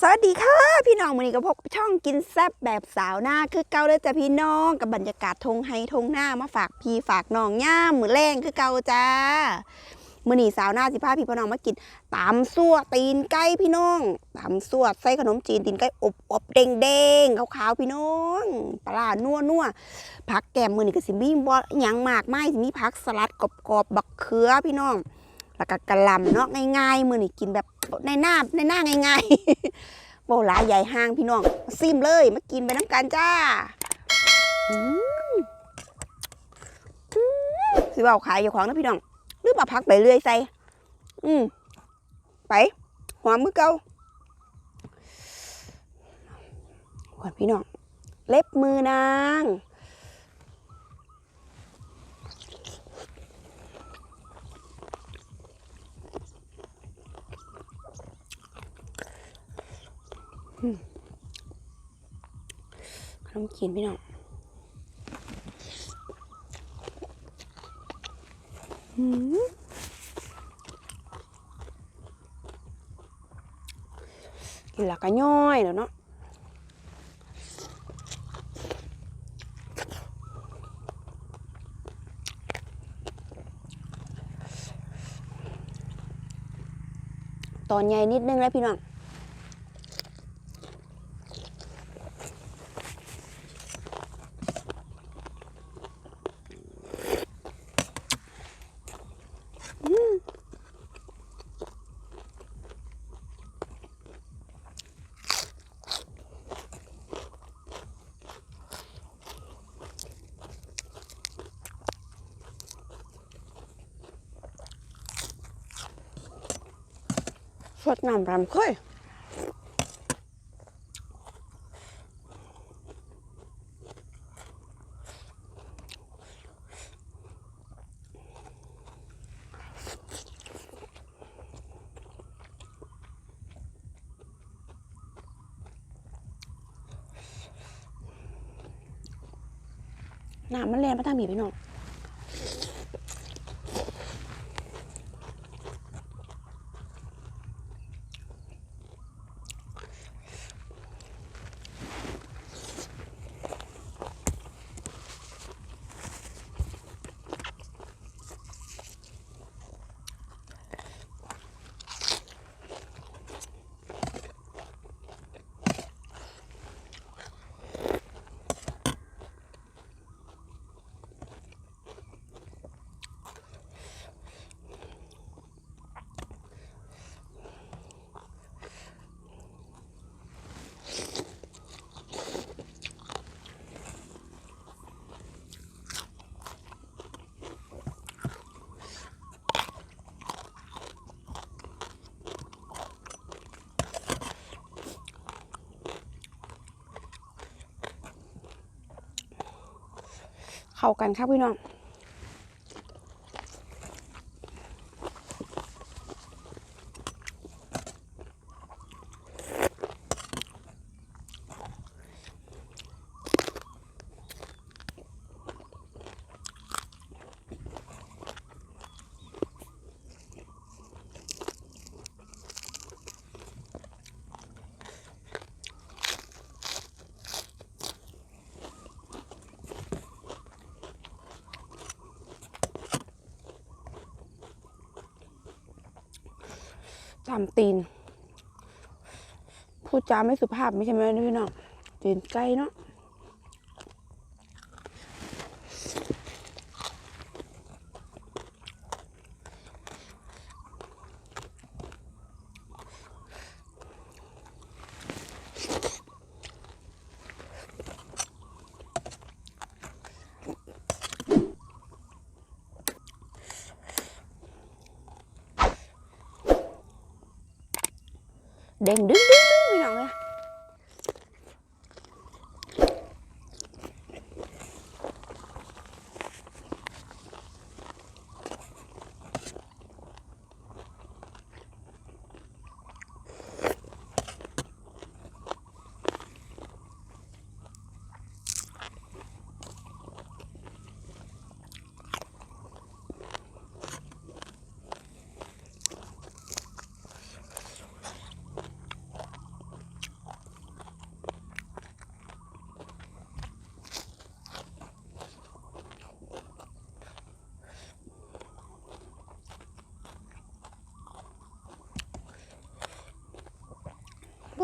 สวัสดีค่ะ พี่น้องวันนี้ก็พบช่องกินแซ่บแบบสาวหน้าคือเก่าเลยจ้ะพี่น้องกับบรรยากาศทงไฮทงหน้ามาฝากพี่ฝากน้องย่ามมือแรงคือเก่าจ้ามื่อนี้สาวหน้าสิพาพี่พี่น้องมากินตำซั่วตีนไก่พี่น้องตำซั่วใส่ขนมจีนตีนไก่อบอบเด้งเด้งขาวๆพี่น้องปลานัวนัวผักแกมมือนี้ก็สิมีบ่หยังมากไม้สิมีผักสลัดกรอบๆบักเขือพี่น้อง แล้วก็กระลำเนาะง่ายๆมือนี่กินแบบในหน้าในหน้าง่ายๆโบหลาใหญ่ห้างพี่น้องซิมเลยมากินไปน้ำกันจ้าอืมอืมสิว่าขายอยู่ของนะพี่น้องหรือมาพักไปเรื่อยใส่อืมไปหอมมือเกาก่อนพี่น้องเล็บมือนาง ขนมจีนพี่น้องกินล้วก็ย่อยแล้วเนาะตอนใหญ่นิดนึงแล้วพี่น้อง สดน้ำรำเคยน้ำมันแรงมาทางบีพี่น้อง เข้ากันครับพี่น้อง ตามตีน พูดจาไม่สุภาพไม่ใช่ไหมพี่น้องตีนไก่เนาะ เด้ง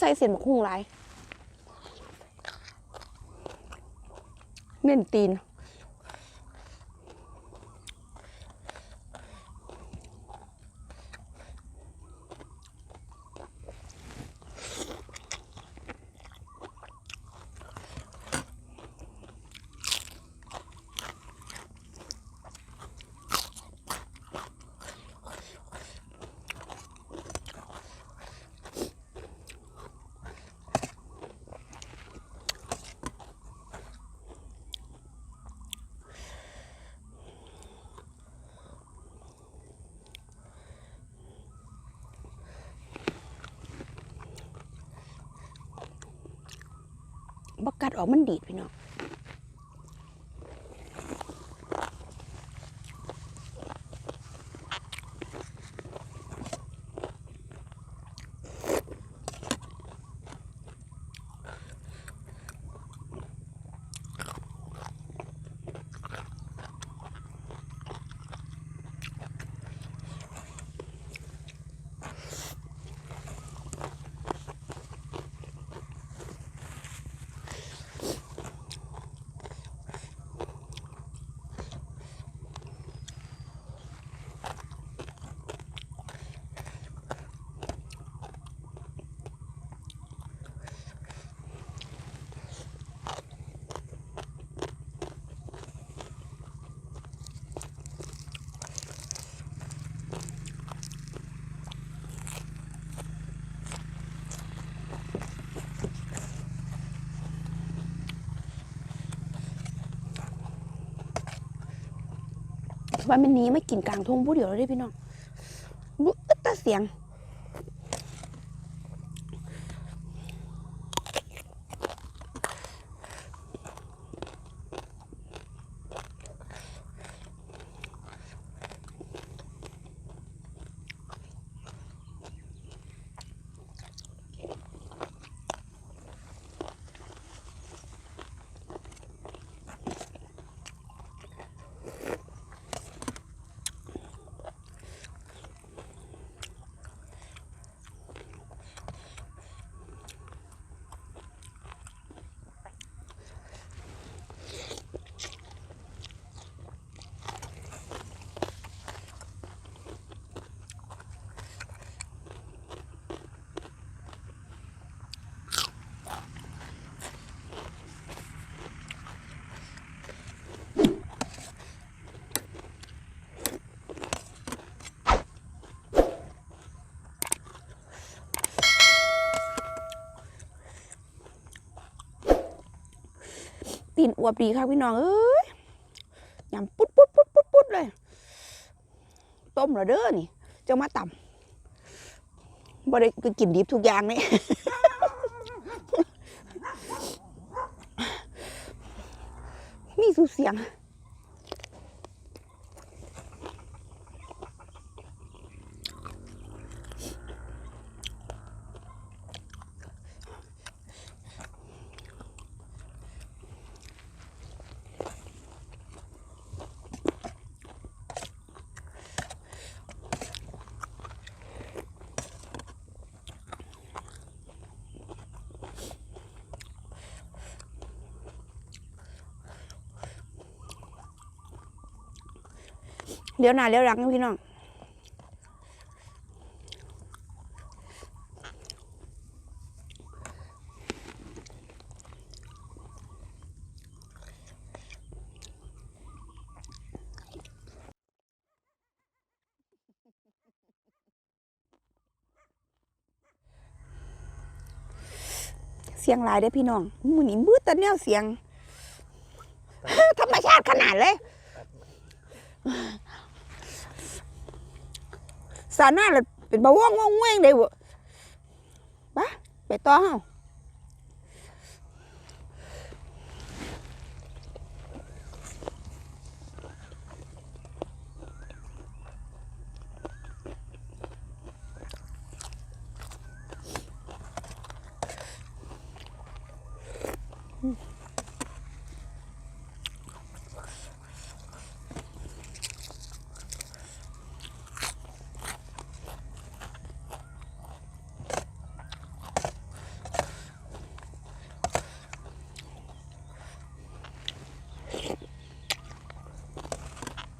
ใส่เสียนบักหุ่งหลายเน้นตีน บั กัดออกมันดีดพี่น้อง ว่ามันนี้ไม่กินกลางทงผู้เดียวเลยเด้พี่น้องบุ๊ดแต่เสียง ตีนอวบดีค่ะพี่น้องเอ้ยยำปุ๊ดปุ๊ดปุ๊ดปุ๊ดปุ๊ดเลย ต้มเหรอเด้อนี่จะมาต่ำบ่ได้ไปกินดิบทุกอย่างนี่มีสุเสียง เลี้ยวหนาเลี้ยวหลังนะพี่น้องเสียงหลายได้พี่น้องมือนี้มืดแต่แนวเสียงธรรมชาติขนาดเลย สาหน้าเลยเป็นบะว่องว่องเว้งได้บ่ไปต่อเฮา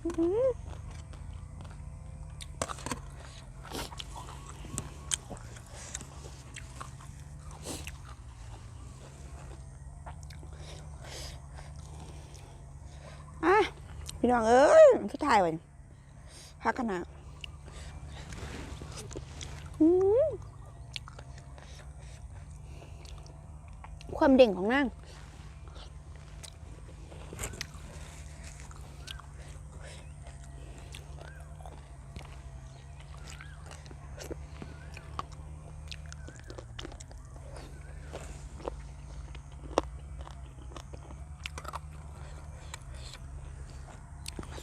อะพี่น้องเอ้ยคือถ่ายไว้พักกันนะความเด่งของนั่ง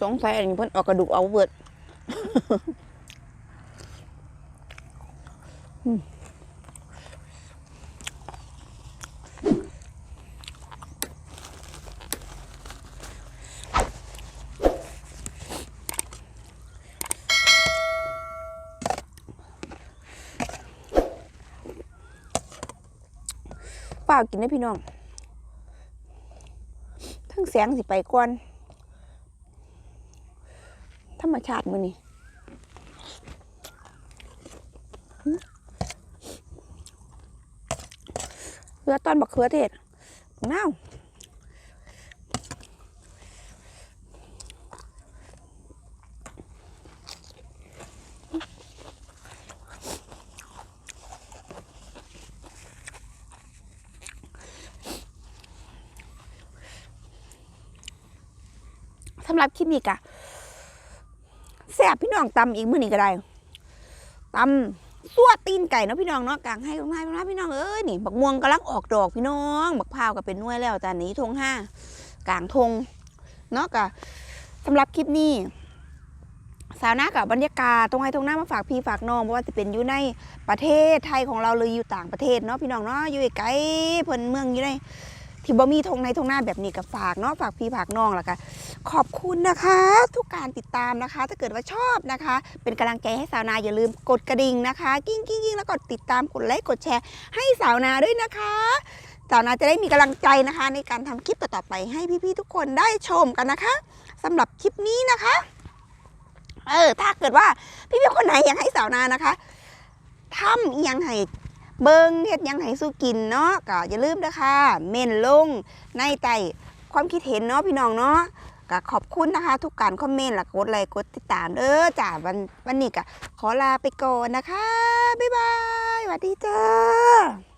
สงสัยอันนี้เพิ่นออกกระดูกเอาเบิดอืมเปล่ากินได้พี่น้องทั้งแสงสิไปก่อน ธรรมชาติมือนี่เรือตอนบักเขือเทศน้าสำหรับคลิปนี้กะ ซ่บพี่น้องตำอีกมื้อนี้ก็ได้ตำซั่วตีนไก่เนาะพี่น้องเนาะกลางให้ตรงให้ตรงให้พี่น้องเอ้ยนี่บักม่วงกำลังออกดอกพี่น้องบักพร้าวก็เป็นน่วยแล้วจานนี้ทงห้ากลางทงเนาะกะสำหรับคลิปนี้สาวนากับบรรยากาศตรงให้ตรงหน้ามาฝากพี่ฝากน้องเพราะว่าจะเป็นอยู่ในประเทศไทยของเราเลยอยู่ต่างประเทศเนาะพี่น้องเนาะอยู่ไกลเพิ่นเมืองอยู่ใน ที่บ่มีทงในทงหน้าแบบนี้ก็ฝากเนาะฝากพี่ฝากน้องแล้วก็ขอบคุณนะคะ ทุกการติดตามนะคะ ถ้าเกิดว่าชอบนะคะ เป็นกำลังใจให้สาวนาอย่าลืมกดกระดิ่งนะคะ กิ้งกิ้งกิ้งแล้วกดติดตามกดไลค์กดแชร์ ให้สาวนาด้วยนะคะสาวนาจะได้มีกำลังใจนะคะ ในการทำคลิปต่อๆไปให้พี่ๆทุกคนได้ชมกันนะคะสำหรับคลิปนี้นะคะ เออถ้าเกิดว่าพี่ๆคนไหนอยากให้สาวนานะคะทำอหยังให เบิงเฮ็ดยังให้สู้กินเนาะก็อย่าลืมนะคะเมนลงในใต้ความคิดเห็นเนาะพี่น้องเนาะก็ขอบคุณนะคะ ทุกการคอมเมนต์และกดไลค์กดติดตามเด้อจ้าวันวันนี้ก็ขอลาไปก่อนนะคะ บ๊ายบายสวัสดีจ้า